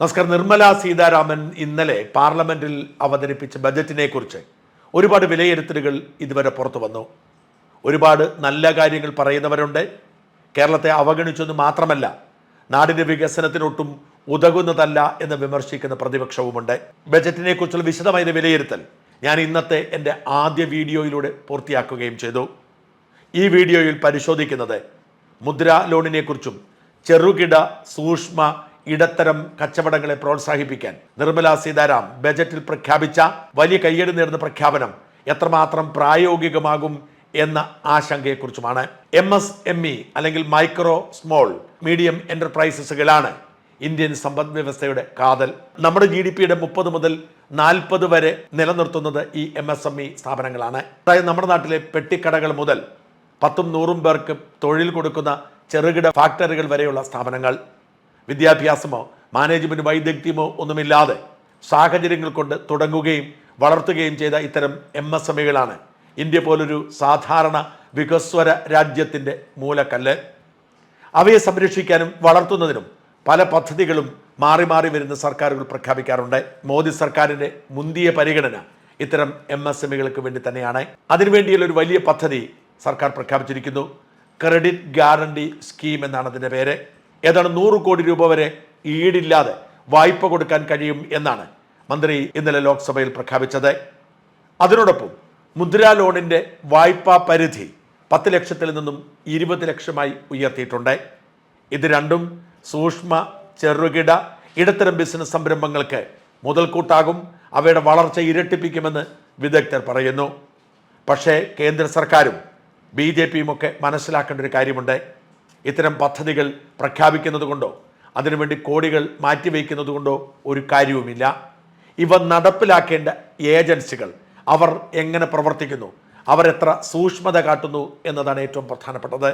നമസ്കാരം. നിർമ്മല സീതാരാമൻ ഇന്നലെ പാർലമെന്റിൽ അവതരിപ്പിച്ച ബജറ്റിനെ കുറിച്ച് ഒരുപാട് വിലയിരുത്തലുകൾ ഇതുവരെ പുറത്തു വന്നു. ഒരുപാട് നല്ല കാര്യങ്ങൾ പറയുന്നവരുണ്ട്. കേരളത്തെ അവഗണിച്ചെന്ന് മാത്രമല്ല നാടിന്റെ വികസനത്തിനൊട്ടും ഉതകുന്നതല്ല എന്ന് വിമർശിക്കുന്ന പ്രതിപക്ഷവുമുണ്ട്. ബജറ്റിനെ കുറിച്ചുള്ള വിശദമായ വിലയിരുത്തൽ ഞാൻ ഇന്നത്തെ എന്റെ ആദ്യ വീഡിയോയിലൂടെ പൂർത്തിയാക്കുകയും ചെയ്തു. ഈ വീഡിയോയിൽ പരിശോധിക്കുന്നത് മുദ്രാ ലോണിനെക്കുറിച്ചും ചെറുകിട സൂക്ഷ്മ ഇടത്തരം കച്ചവടങ്ങളെ പ്രോത്സാഹിപ്പിക്കാൻ. നിർമ്മല സീതാരാം ബജറ്റിൽ പ്രഖ്യാപിച്ച വലിയ കയ്യടി നേടുന്ന പ്രഖ്യാപനം എത്രമാത്രം പ്രായോഗികമാകും എന്ന ആശങ്കയെക്കുറിച്ചുമാണ്. എം എസ് എം ഇ അല്ലെങ്കിൽ മൈക്രോ സ്മോൾ മീഡിയം എന്റർപ്രൈസസുകളാണ് ഇന്ത്യൻ സമ്പദ് വ്യവസ്ഥയുടെ കാതൽ. നമ്മുടെ ജി ഡി പിയുടെ മുപ്പത് മുതൽ നാൽപ്പത് വരെ നിലനിർത്തുന്നത് ഈ എം എസ് എം ഇ സ്ഥാപനങ്ങളാണ്. അതായത് നമ്മുടെ നാട്ടിലെ പെട്ടിക്കടകൾ മുതൽ പത്തും നൂറും പേർക്ക് തൊഴിൽ കൊടുക്കുന്ന ചെറുകിട ഫാക്ടറികൾ വരെയുള്ള സ്ഥാപനങ്ങൾ. വിദ്യാഭ്യാസമോ മാനേജ്മെന്റ് വൈദഗ്ധ്യമോ ഒന്നുമില്ലാതെ സാഹചര്യങ്ങൾ കൊണ്ട് തുടങ്ങുകയും വളർത്തുകയും ചെയ്ത ഇത്തരം എം എസ് എം ഇകളാണ് ഇന്ത്യ പോലൊരു സാധാരണ വികസ്വര രാജ്യത്തിന്റെ മൂലക്കല്ല്. അവയെ സംരക്ഷിക്കാനും വളർത്തുന്നതിനും പല പദ്ധതികളും മാറി മാറി വരുന്ന സർക്കാരുകൾ പ്രഖ്യാപിക്കാറുണ്ട്. മോദി സർക്കാരിന്റെ മുന്തിയ പരിഗണന ഇത്തരം എം എസ് എം ഇകൾക്ക് വേണ്ടി തന്നെയാണ്. അതിനുവേണ്ടിയുള്ള ഒരു വലിയ പദ്ധതി സർക്കാർ പ്രഖ്യാപിച്ചിരിക്കുന്നു. ക്രെഡിറ്റ് ഗ്യാരണ്ടി സ്കീം എന്നാണ് അതിന്റെ പേര്. ഏതാണ്ട് നൂറ് കോടി രൂപ വരെ ഈടില്ലാതെ വായ്പ കൊടുക്കാൻ കഴിയും എന്നാണ് മന്ത്രി ഇന്നലെ ലോക്സഭയിൽ പ്രഖ്യാപിച്ചത്. അതിനോടൊപ്പം മുദ്രാ ലോണിന്റെ വായ്പാ പരിധി പത്ത് ലക്ഷത്തിൽ നിന്നും ഇരുപത് ലക്ഷമായി ഉയർത്തിയിട്ടുണ്ട്. ഇത് രണ്ടും സൂക്ഷ്മ ചെറുകിട ഇടത്തരം ബിസിനസ് സംരംഭങ്ങൾക്ക് മുതൽക്കൂട്ടാകും. അവയുടെ വളർച്ച ഇരട്ടിപ്പിക്കുമെന്ന് വിദഗ്ധർ പറയുന്നു. പക്ഷേ കേന്ദ്ര സർക്കാരും ബി ജെ മനസ്സിലാക്കേണ്ട ഒരു കാര്യമുണ്ട്. ഇത്തരം പദ്ധതികൾ പ്രഖ്യാപിക്കുന്നത് കൊണ്ടോ അതിനുവേണ്ടി കോടികൾ മാറ്റിവെക്കുന്നത് കൊണ്ടോ ഒരു കാര്യവുമില്ല. ഇവ നടപ്പിലാക്കേണ്ട ഏജൻസികൾ അവർ എങ്ങനെ പ്രവർത്തിക്കുന്നു അവർ എത്ര സൂക്ഷ്മത കാട്ടുന്നു എന്നതാണ് ഏറ്റവും പ്രധാനപ്പെട്ടത്.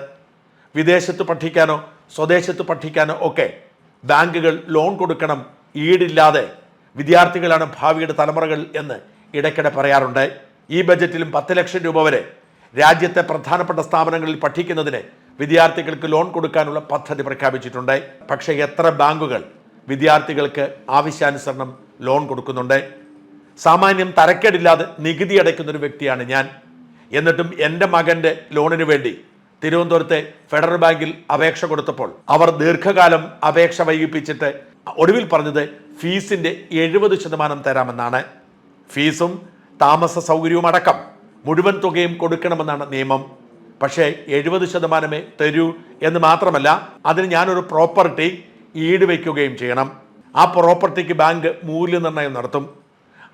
വിദേശത്ത് പഠിക്കാനോ സ്വദേശത്ത് പഠിക്കാനോ ഒക്കെ ബാങ്കുകൾ ലോൺ കൊടുക്കണം ഈടില്ലാതെ വിദ്യാർത്ഥികളാണ് ഭാവിയുടെ തലമുറകൾ എന്ന് ഇടയ്ക്കിടെ പറയാറുണ്ട്. ഈ ബജറ്റിലും പത്ത് ലക്ഷം രൂപ വരെ രാജ്യത്തെ പ്രധാനപ്പെട്ട സ്ഥാപനങ്ങളിൽ പഠിക്കുന്നതിന് വിദ്യാർത്ഥികൾക്ക് ലോൺ കൊടുക്കാനുള്ള പദ്ധതി പ്രഖ്യാപിച്ചിട്ടുണ്ട്. പക്ഷേ എത്ര ബാങ്കുകൾ വിദ്യാർത്ഥികൾക്ക് ആവശ്യാനുസരണം ലോൺ കൊടുക്കുന്നുണ്ട്? സാമാന്യം തരക്കേടില്ലാതെ നികുതി അടയ്ക്കുന്ന ഒരു വ്യക്തിയാണ് ഞാൻ. എന്നിട്ടും എന്റെ മകന്റെ ലോണിന് വേണ്ടി തിരുവനന്തപുരത്തെ ഫെഡറൽ ബാങ്കിൽ അപേക്ഷ കൊടുത്തപ്പോൾ അവർ ദീർഘകാലം അപേക്ഷ വൈകിപ്പിച്ചിട്ട് ഒടുവിൽ പറഞ്ഞത് ഫീസിന്റെ എഴുപത് ശതമാനം തരാമെന്നാണ്. ഫീസും താമസ സൗകര്യവും അടക്കം മുഴുവൻ തുകയും കൊടുക്കണമെന്നാണ് നിയമം. പക്ഷേ എഴുപത് ശതമാനമേ തരൂ എന്ന് മാത്രമല്ല അതിന് ഞാനൊരു പ്രോപ്പർട്ടി ഈട് വയ്ക്കുകയും ചെയ്യണം. ആ പ്രോപ്പർട്ടിക്ക് ബാങ്ക് മൂല്യനിർണയം നടത്തും.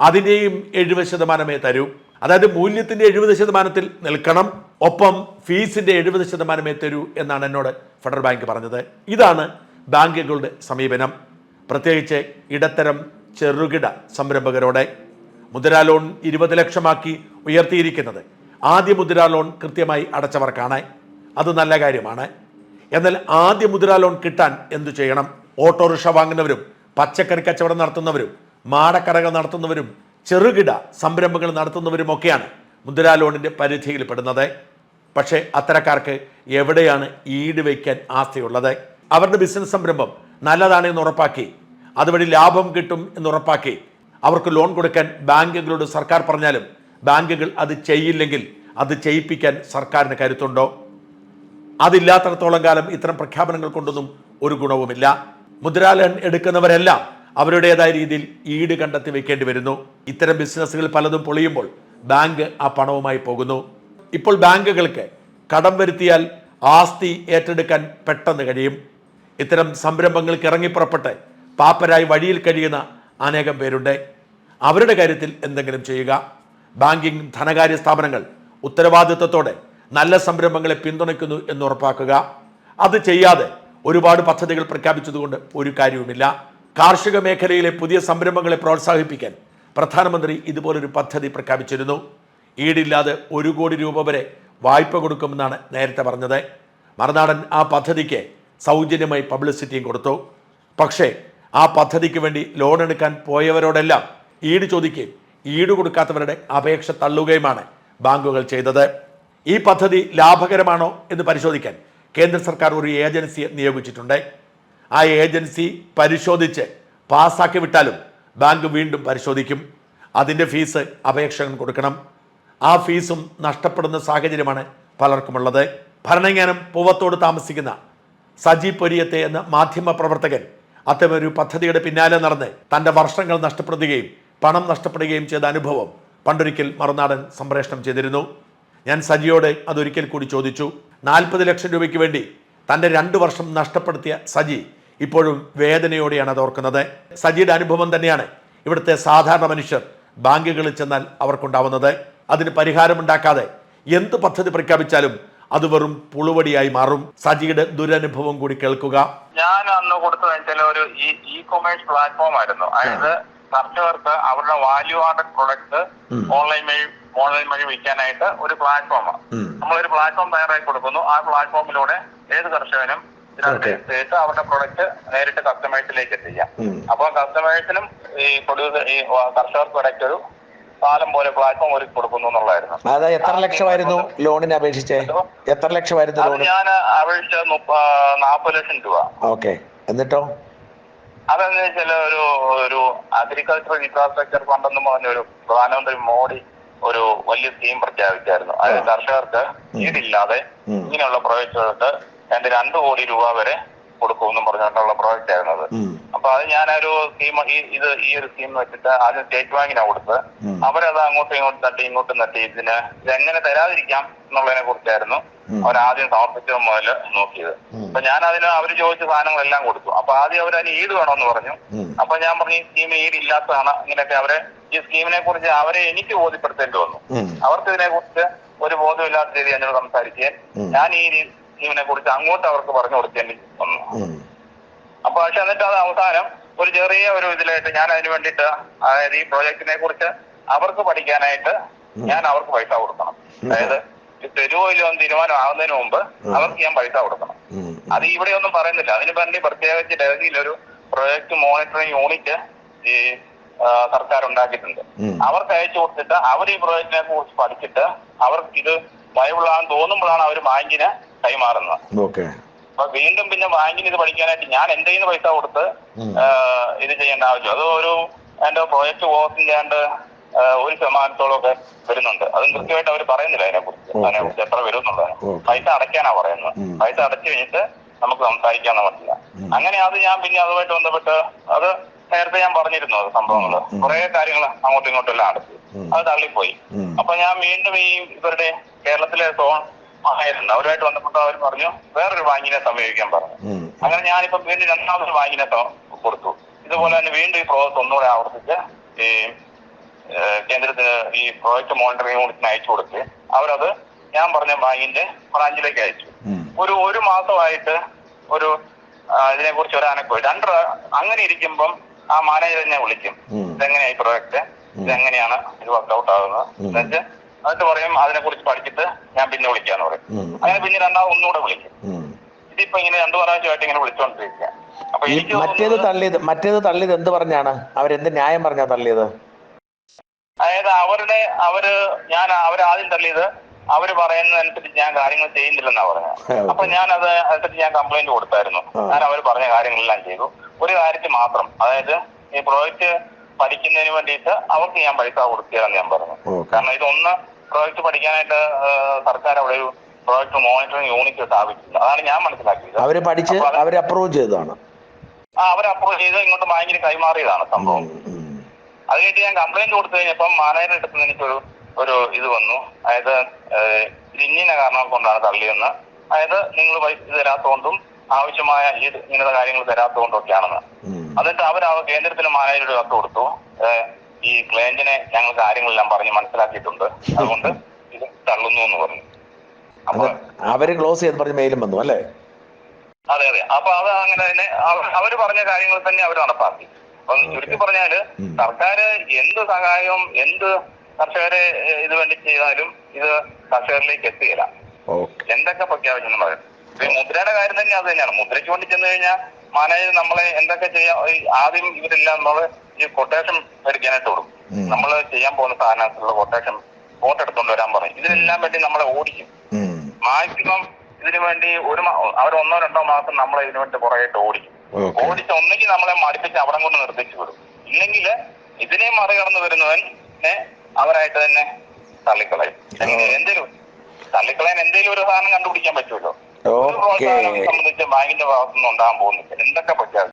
അതിന്റെയും എഴുപത് ശതമാനമേ തരൂ. അതായത് മൂല്യത്തിന്റെ എഴുപത് ശതമാനത്തിൽ നിൽക്കണം ഒപ്പം ഫീസിന്റെ എഴുപത് ശതമാനമേ തരൂ എന്നാണ് എന്നോട് ഫെഡറൽ ബാങ്ക് പറഞ്ഞത്. ഇതാണ് ബാങ്കുകളുടെ സമീപനം. പ്രത്യേകിച്ച് ഇടത്തരം ചെറുകിട സംരംഭകരോടെ മുദ്രാ ലോൺ ഇരുപത് ലക്ഷമാക്കി ഉയർത്തിയിരിക്കുന്നത്. ആദ്യ മുദ്രാ ലോൺ കൃത്യമായി അടച്ചവർക്കാണ്. അത് നല്ല കാര്യമാണ്. എന്നാൽ ആദ്യ മുദ്രാ ലോൺ കിട്ടാൻ എന്തു ചെയ്യണം? ഓട്ടോറിക്ഷ വാങ്ങുന്നവരും പച്ചക്കറി കച്ചവടം നടത്തുന്നവരും മാടക്കടകൾ നടത്തുന്നവരും ചെറുകിട സംരംഭങ്ങൾ നടത്തുന്നവരുമൊക്കെയാണ് മുദ്രാ ലോണിന്റെ പരിധിയിൽ പെടുന്നത് പക്ഷേ അത്തരക്കാർക്ക് എവിടെയാണ് ഈട് വയ്ക്കാൻ ആസ്തിയുള്ളത്? അവരുടെ ബിസിനസ് സംരംഭം നല്ലതാണെന്ന് ഉറപ്പാക്കി അതുവഴി ലാഭം കിട്ടും എന്ന് ഉറപ്പാക്കി അവർക്ക് ലോൺ കൊടുക്കാൻ ബാങ്കുകളോട് സർക്കാർ പറഞ്ഞാലും ബാങ്കുകൾ അത് ചെയ്യില്ലെങ്കിൽ അത് ചെയ്യിപ്പിക്കാൻ സർക്കാരിന് കരുത്തുണ്ടോ? അതില്ലാത്തടത്തോളം കാലം ഇത്തരം പ്രഖ്യാപനങ്ങൾ കൊണ്ടൊന്നും ഒരു ഗുണവുമില്ല. മുദ്രാ ലോൺ എടുക്കുന്നവരെല്ലാം അവരുടേതായ രീതിയിൽ ഈട് കണ്ടെത്തി വെക്കേണ്ടി വരുന്നു. ഇത്തരം ബിസിനസ്സുകൾ പലതും പൊളിയുമ്പോൾ ബാങ്ക് ആ പണവുമായി പോകുന്നു. ഇപ്പോൾ ബാങ്കുകൾക്ക് കടം വരുത്തിയാൽ ആസ്തി ഏറ്റെടുക്കാൻ പെട്ടെന്ന് കഴിയും. ഇത്തരം സംരംഭങ്ങൾക്ക് ഇറങ്ങിപ്പുറപ്പെട്ട് പാപ്പരായി വഴിയിൽ കഴിയുന്ന അനേകം പേരുണ്ട്. അവരുടെ കാര്യത്തിൽ എന്തെങ്കിലും ചെയ്യുക. ബാങ്കിങ് ധനകാര്യ സ്ഥാപനങ്ങൾ ഉത്തരവാദിത്വത്തോടെ നല്ല സംരംഭങ്ങളെ പിന്തുണയ്ക്കുന്നു എന്ന് ഉറപ്പാക്കുക. അത് ചെയ്യാതെ ഒരുപാട് പദ്ധതികൾ പ്രഖ്യാപിച്ചതുകൊണ്ട് ഒരു കാര്യവുമില്ല. കാർഷിക മേഖലയിലെ പുതിയ സംരംഭങ്ങളെ പ്രോത്സാഹിപ്പിക്കാൻ പ്രധാനമന്ത്രി ഇതുപോലൊരു പദ്ധതി പ്രഖ്യാപിച്ചിരുന്നു. ഈടില്ലാതെ ഒരു കോടി രൂപ വരെ വായ്പ കൊടുക്കുമെന്നാണ് നേരത്തെ പറഞ്ഞത്. മറുനാടൻ ആ പദ്ധതിക്ക് സൗജന്യമായി പബ്ലിസിറ്റിയും കൊടുത്തു. പക്ഷേ ആ പദ്ധതിക്ക് വേണ്ടി ലോൺ എടുക്കാൻ പോയവരോടെല്ലാം ഈട് ചോദിക്കുകയും ഈട് കൊടുക്കാത്തവരുടെ അപേക്ഷ തള്ളുകയുമാണ് ബാങ്കുകൾ ചെയ്തത്. ഈ പദ്ധതി ലാഭകരമാണോ എന്ന് പരിശോധിക്കാൻ കേന്ദ്ര സർക്കാർ ഒരു ഏജൻസിയെ നിയോഗിച്ചിട്ടുണ്ട്. ആ ഏജൻസി പരിശോധിച്ച് പാസ്സാക്കി വിട്ടാലും ബാങ്ക് വീണ്ടും പരിശോധിക്കും. അതിന്റെ ഫീസ് അപേക്ഷകൻ കൊടുക്കണം. ആ ഫീസും നഷ്ടപ്പെടുന്ന സാഹചര്യമാണ് പലർക്കുമുള്ളത്. ഭരണങ്ങാനം പൂവത്തോട് താമസിക്കുന്ന സജി പൊരിയത്തെ എന്ന മാധ്യമ പ്രവർത്തകൻ അത്തരമൊരു പദ്ധതിയുടെ പിന്നാലെ നടന്ന് തന്റെ വർഷങ്ങൾ നഷ്ടപ്പെടുകയും പണം നഷ്ടപ്പെടുകയും ചെയ്ത അനുഭവം പണ്ടൊരിക്കൽ മറുനാടൻ സംപ്രേഷണം ചെയ്തിരുന്നു. ഞാൻ സജിയോട് അതൊരിക്കൽ കൂടി ചോദിച്ചു. നാൽപ്പത് ലക്ഷം രൂപയ്ക്ക് വേണ്ടി തന്റെ രണ്ട് വർഷം നഷ്ടപ്പെടുത്തിയ സജി ഇപ്പോഴും വേദനയോടെയാണ് അത് ഓർക്കുന്നത് സജിയുടെ അനുഭവം തന്നെയാണ് ഇവിടുത്തെ സാധാരണ മനുഷ്യർ ബാങ്കുകളിൽ ചെന്നാൽ അവർക്കുണ്ടാവുന്നത്. അതിന് പരിഹാരമുണ്ടാക്കാതെ എന്ത് പദ്ധതി പ്രഖ്യാപിച്ചാലും അത് വെറും പുളുവടിയായി മാറും. സജിയുടെ ദുരനുഭവം കൂടി കേൾക്കുക. ഞാൻ അന്ന് കൊടുത്തത് വെച്ചാൽ ഒരു ഇ കൊമേഴ്സ് പ്ലാറ്റ്ഫോം ആയിരുന്നു. അതായത് കർഷകർക്ക് അവരുടെ വാല്യൂ ആഡഡ് പ്രൊഡക്റ്റ് ഓൺലൈൻ വഴി ഓൺലൈൻ വഴി വിൽക്കാനായിട്ട് ഒരു പ്ലാറ്റ്ഫോമാണ് നമ്മളൊരു പ്ലാറ്റ്ഫോം തയ്യാറാക്കി കൊടുക്കുന്നു. ആ പ്ലാറ്റ്ഫോമിലൂടെ ഏത് കർഷകനും ഇതിനകത്ത് ചെയ്തിട്ട് അവരുടെ പ്രൊഡക്റ്റ് നേരിട്ട് കസ്റ്റമേഴ്സിലേക്ക് എത്തിക്കാം. അപ്പൊ കസ്റ്റമേഴ്സിനും ഈ പ്രൊഡ്യൂസർ ഈ കർഷകർക്ക് ഇടയ്ക്ക് ഒരു പാലം പോലെ പ്ലാറ്റ്ഫോം ഒരുക്കി കൊടുക്കുന്നു എന്നുള്ളതായിരുന്നു. അതായത് എത്ര ലക്ഷമായിരുന്നു ലോണിന് അപേക്ഷിച്ച്? എത്ര ലക്ഷമായിരുന്നു ഞാൻ അപേക്ഷിച്ച മുപ്പ നാൽപ്പത് ലക്ഷം രൂപ. ഓക്കെ എന്നിട്ടോ? അതെന്ന് വെച്ചാൽ ഒരു ഒരു അഗ്രികൾച്ചറൽ ഇൻഫ്രാസ്ട്രക്ചർ ഫണ്ട് എന്ന് പറഞ്ഞ ഒരു പ്രധാനമന്ത്രി മോഡി ഒരു വലിയ സ്കീം പ്രഖ്യാപിച്ചായിരുന്നു അതായത് കർഷകർക്ക് ഈടില്ലാതെ ഇങ്ങനെയുള്ള പ്രോജക്റ്റുകൾക്ക് രണ്ട് രണ്ട് കോടി രൂപ വരെ കൊടുക്കുമെന്നും പറഞ്ഞിട്ടുള്ള പ്രോജക്റ്റ് ആയിരുന്നു അത്. അപ്പൊ അത് ഞാനൊരു സ്കീം ഈ ഇത് ഈ ഒരു സ്കീം വെച്ചിട്ട് ആദ്യം സ്റ്റേറ്റ് ബാങ്കിനാണ് കൊടുത്ത്. അവരത് അങ്ങോട്ടും ഇങ്ങോട്ടും തട്ടി ഇങ്ങോട്ടും തട്ടി ഇതിന് ഇതെങ്ങനെ തരാതിരിക്കാം എന്നുള്ളതിനെ കുറിച്ചായിരുന്നു. അവരാദ്യം സമർപ്പിച്ചത് മുതൽ നോക്കിയത്. അപ്പൊ ഞാൻ അതിന് അവർ ചോദിച്ച സാധനങ്ങളെല്ലാം കൊടുത്തു. അപ്പൊ ആദ്യം അവർ അതിന് ഈട് വേണമെന്ന് പറഞ്ഞു. അപ്പൊ ഞാൻ പറഞ്ഞു ഈ സ്കീമിന് ഈട് ഇല്ലാത്തതാണ് ഇങ്ങനെയൊക്കെ അവരെ ഈ സ്കീമിനെ കുറിച്ച് അവരെ എനിക്ക് ബോധ്യപ്പെടുത്തേണ്ടി വന്നു. അവർക്ക് ഇതിനെ കുറിച്ച് ഒരു ബോധമില്ലാത്ത രീതി എന്നോട് സംസാരിക്കാൻ ഞാൻ ഈ സ്കീമിനെ കുറിച്ച് അങ്ങോട്ട് അവർക്ക് പറഞ്ഞു കൊടുക്കേണ്ടി വന്നു. അപ്പൊ പക്ഷെ എന്നിട്ട് അത് അവസാനം ഒരു ചെറിയ ഒരു ഇതിലായിട്ട് ഞാൻ അതിന് വേണ്ടിയിട്ട് അതായത് ഈ പ്രോജക്റ്റിനെ കുറിച്ച് അവർക്ക് പഠിക്കാനായിട്ട് ഞാൻ അവർക്ക് പൈസ കൊടുക്കണം. അതായത് ഈ തരുവോ ഇല്ലയോ എന്ന് തീരുമാനം ആകുന്നതിന് മുമ്പ് അവർക്ക് ഞാൻ പൈസ കൊടുക്കണം. അത് ഇവിടെ ഒന്നും പറയുന്നില്ല. അതിന് വേണ്ടി പ്രത്യേകിച്ച് ഡൽഹിയിൽ ഒരു പ്രൊജക്ട് മോണിറ്ററിംഗ് യൂണിറ്റ് ഈ സർക്കാർ ഉണ്ടാക്കിയിട്ടുണ്ട്. അവർക്ക് അയച്ചു കൊടുത്തിട്ട് അവർ ഈ പ്രോജക്റ്റിനെ കുറിച്ച് പഠിച്ചിട്ട് അവർക്ക് ഇത് ഭയമുള്ളതാണെന്ന് തോന്നുമ്പോഴാണ് അവർ ബാങ്കിന് കൈമാറുന്നത്. അപ്പൊ വീണ്ടും പിന്നെ ബാങ്കിന് ഇത് പഠിക്കാനായിട്ട് ഞാൻ എന്റെ കയ്യിൽ നിന്ന് പൈസ കൊടുത്ത് ഇത് ചെയ്യേണ്ട ആവശ്യം. അത് ഒരു എന്റെ പ്രോജക്ട് ആ, ഒരു ശതമാനത്തോളം ഒക്കെ വരുന്നുണ്ട്. അതും കൃത്യമായിട്ട് അവർ പറയുന്നില്ല അതിനെ കുറിച്ച് അതിനെ കുറിച്ച് എത്ര വരും എന്നുള്ളത് Okay. പൈസ അടയ്ക്കാനാ പറയുന്നത്. പൈസ അടച്ചു കഴിഞ്ഞിട്ട് നമുക്ക് സംസാരിക്കാന്ന് പറ്റില്ല അങ്ങനെ അത് ഞാൻ പിന്നെ അതുമായിട്ട് ബന്ധപ്പെട്ട് അത് നേരത്തെ ഞാൻ പറഞ്ഞിരുന്നു അത് സംഭവങ്ങൾ. കുറെ കാര്യങ്ങൾ അങ്ങോട്ടും ഇങ്ങോട്ടും എല്ലാം അടച്ചു അത് തള്ളിപ്പോയി. അപ്പൊ ഞാൻ വീണ്ടും ഈ ഇവരുടെ കേരളത്തിലെ സോൺ ആയിരുന്നു അവരുമായിട്ട് ബന്ധപ്പെട്ട് അവർ പറഞ്ഞു വേറൊരു ബാങ്കിനെ സമീപിക്കാൻ പറഞ്ഞു. അങ്ങനെ ഞാനിപ്പോ വീണ്ടും രണ്ടാമതൊരു ബാങ്കിനെ കൊടുത്തു. ഇതുപോലെ തന്നെ വീണ്ടും ഈ പ്രോസസ് ഒന്നുകൂടെ ആവർത്തിച്ച് ഈ കേന്ദ്രത്തിന് ഈ പ്രോജക്ട് മോണിറ്ററിംഗ് യൂണിറ്റിന് അയച്ചു കൊടുത്ത് അവരത് ഞാൻ പറഞ്ഞ ബാങ്കിന്റെ ബ്രാഞ്ചിലേക്ക് അയച്ചു. ഒരു ഒരു മാസമായിട്ട് ഒരു ഇതിനെ കുറിച്ച് ഒരു അനക്കോ രണ്ട് അങ്ങനെ ഇരിക്കുമ്പം ആ മാനേജർ എന്നെ വിളിക്കും. ഇതെങ്ങനെയായി ഇതെങ്ങനെയാ ഈ പ്രോജക്റ്റ് ഇതെങ്ങനെയാണ് ഇത് വർക്ക്ഔട്ട് ആകുന്നത്. എന്നിട്ട് എന്നിട്ട് പറയും അതിനെ കുറിച്ച് പഠിച്ചിട്ട് ഞാൻ പിന്നെ വിളിക്കാന്ന് പറയും. അങ്ങനെ പിന്നെ രണ്ടാമത് ഒന്നുകൂടെ വിളിക്കും. ഇതിപ്പോ ഇങ്ങനെ രണ്ടു പ്രാവശ്യമായിട്ട് ഇങ്ങനെ വിളിച്ചോണ്ടിരിക്കുക അപ്പൊ എനിക്ക് മറ്റേത് തള്ളിയത് മറ്റേത് തള്ളിയത് എന്ത് പറഞ്ഞാണ്? അവരെന്ത് ന്യായം പറഞ്ഞാ തള്ളിയത്? അതായത് അവരുടെ അവർ ഞാൻ അവരാദ്യം തള്ളിയത് അവർ പറയുന്നതനുസരിച്ച് ഞാൻ കാര്യങ്ങൾ ചെയ്യുന്നില്ലെന്നാ പറഞ്ഞത്. അപ്പൊ ഞാൻ അത് അനുസരിച്ച് ഞാൻ കംപ്ലൈന്റ് കൊടുത്തായിരുന്നു. ഞാൻ അവർ പറഞ്ഞ കാര്യങ്ങളെല്ലാം ചെയ്തു. ഒരു കാര്യത്തിൽ മാത്രം അതായത് ഈ പ്രോജക്റ്റ് പഠിക്കുന്നതിന് വേണ്ടിയിട്ട് അവർക്ക് ഞാൻ പൈസ കൊടുക്കുകയാണെന്ന് ഞാൻ പറഞ്ഞു. കാരണം ഇതൊന്ന് പ്രോജക്റ്റ് പഠിക്കാനായിട്ട് സർക്കാർ അവിടെ ഒരു പ്രോജക്ട് മോണിറ്ററിംഗ് യൂണിറ്റ് സ്ഥാപിച്ചിട്ടുണ്ട്. അതാണ് ഞാൻ മനസ്സിലാക്കിയത്. അവർ പഠിച്ച് അവർ അപ്രൂവ് ചെയ്തതാണ്. ആ അവർ അപ്രൂവ് ചെയ്ത് ഇങ്ങോട്ട് ബാങ്കിന് കൈമാറിയതാണ് സംഭവം. അത് ഞാൻ കംപ്ലൈന്റ് കൊടുത്തു കഴിഞ്ഞപ്പം മാനേജർ അടുത്ത് നിന്ന് എനിക്കൊരു ഒരു ഇത് വന്നു. അതായത് ഇന്ന കാരണം കൊണ്ടാണ് തള്ളിയെന്ന്. അതായത് നിങ്ങൾ പൈസ തരാത്തോണ്ടും ആവശ്യമായ ഈ ഇങ്ങനത്തെ കാര്യങ്ങൾ തരാത്തോണ്ടൊക്കെയാണെന്ന്. എന്നിട്ട് അവർ ആ കേന്ദ്രത്തിന് മാനേജറുടെ കത്ത് കൊടുത്തു. ഈ ക്ലയന്റിനെ ഞങ്ങൾ കാര്യങ്ങളെല്ലാം പറഞ്ഞ് മനസ്സിലാക്കിയിട്ടുണ്ട്. അതുകൊണ്ട് ഇത് തള്ളുന്നു എന്ന് പറഞ്ഞു. അപ്പൊ അവർ ക്ലോസ് ചെയ്ത് പറഞ്ഞ മെയിലും വന്നു അല്ലേ? അതെ അതെ. അപ്പൊ അത് അങ്ങനെ തന്നെ അവർ പറഞ്ഞ കാര്യങ്ങൾ തന്നെ അവർ നടപ്പാക്കി. അപ്പം ചുരുക്കി പറഞ്ഞാൽ സർക്കാര് സർക്കാർ എന്ത് സഹായവും എന്ത് കർഷകരെ ഇത് വേണ്ടി ചെയ്താലും ഇത് കർഷകരിലേക്ക് എത്തുകയില്ല എന്തൊക്കെ പ്രഖ്യാപിച്ചെന്ന് പറയും. മുദ്രയുടെ കാര്യം തന്നെ അത് തന്നെയാണ്. മുദ്രയ്ക്ക് വേണ്ടി ചെന്ന് കഴിഞ്ഞാൽ മാനേജർ നമ്മളെ എന്തൊക്കെ ചെയ്യാം ആദ്യം ഇവരെല്ലാം നമ്മൾ ഈ കൊട്ടേഷൻ മേടിക്കാനായിട്ട് കൊടുക്കും. നമ്മൾ ചെയ്യാൻ പോകുന്ന സാധനത്തിലുള്ള കൊട്ടേഷൻ ഫോട്ടോ എടുത്തോണ്ട് വരാൻ പറയും. ഇതിനെല്ലാം വേണ്ടി നമ്മളെ ഓടിക്കും. മാക്സിമം ഇതിനു വേണ്ടി ഒരു അവർ ഒന്നോ രണ്ടോ മാസം നമ്മളെ ഇതിനു വേണ്ടി പുറകെട്ട് ഓടിക്കും. ഓടിച്ച് ഒന്നെങ്കിൽ നമ്മളെ മടുപ്പിച്ച് അവിടെ കൊണ്ട് നിർത്തിച്ചു വിടും ഇല്ലെങ്കിൽ ഇതിനെ മറികടന്ന് വരുന്നവൻ അവരായിട്ട് തന്നെ തള്ളിക്കളയും. എന്തേലും തള്ളിക്കളയാൻ എന്തേലും ഒരു സാധനം കണ്ടുപിടിക്കാൻ പറ്റുമല്ലോ. സംബന്ധിച്ച് ബാങ്കിന്റെ ഭാഗത്തുനിന്ന് ഉണ്ടാകാൻ പോകുന്നില്ല. എന്തൊക്കെ പറ്റാതെ